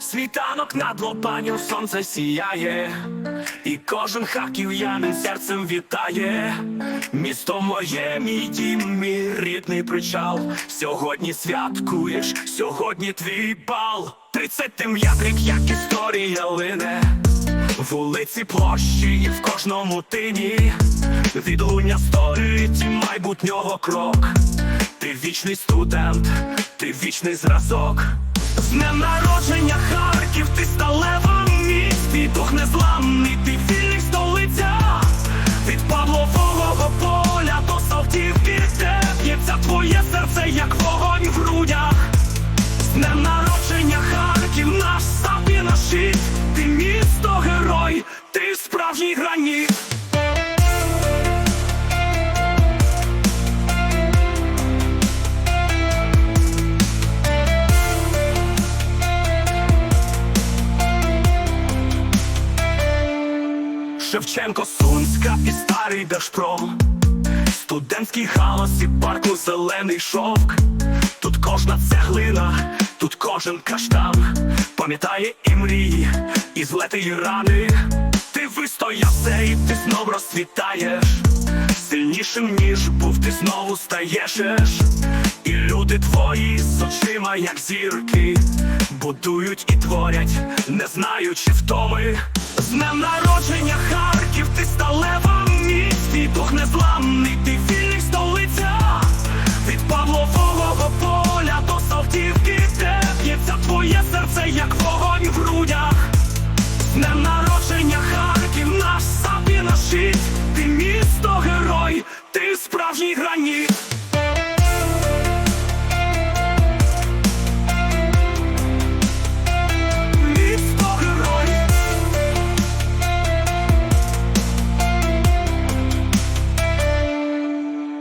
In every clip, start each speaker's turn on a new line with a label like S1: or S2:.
S1: світанок над лобаню сонце сіяє, і кожен харків'янин серцем вітає. Місто моє, мій дім, мій рідний причал. Сьогодні святкуєш, сьогодні твій бал. Тридцятим ядрик, як історія лине. Вулиці площі і в кожному тині Відлуння століть майбутнього крок Ти вічний студент, ти вічний зразок З днем народження Харків, місті, дух незламний, ти вільних столиця Від Павлового поля до Салтівки теп'ється твоє серце, як вогонь в грудях. З днем народження Харків, наш сап і наш щит Ти місто герой, ти справжній граніт Шевченко, Сунська і старий Держпром Студентський галас і парку зелений шовк. Тут кожна цеглина, тут кожен каштан. Пам'ятає і мрії, і злети, і рани. Ти вистоявся і ти знов розцвітаєш. Сильнішим, ніж був, ти знову стаєш І люди твої з очима, як зірки Будують і творять, не знаючи втоми. З днем народження Харків, вам міць дух незламний, ти вільний столиця. Від Павлового поля до Салтівки Теп'ється твоє серце, як вогонь в грудях. Днем народження Харків, наш сап і наш Ти місто герой, ти справжній граніт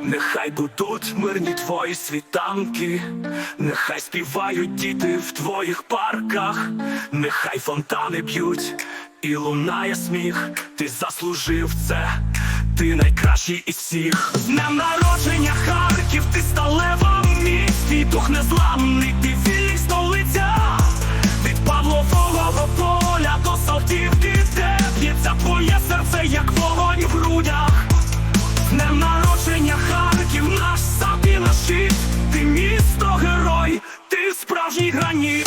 S1: Нехай будуть мирні твої світанки, нехай співають діти в твоїх парках, нехай фонтани б'ють і лунає сміх, ти заслужив це, ти найкращий із всіх. З днем народження Харків, ти сталева міць, твій дух незламний, ти нашій грані.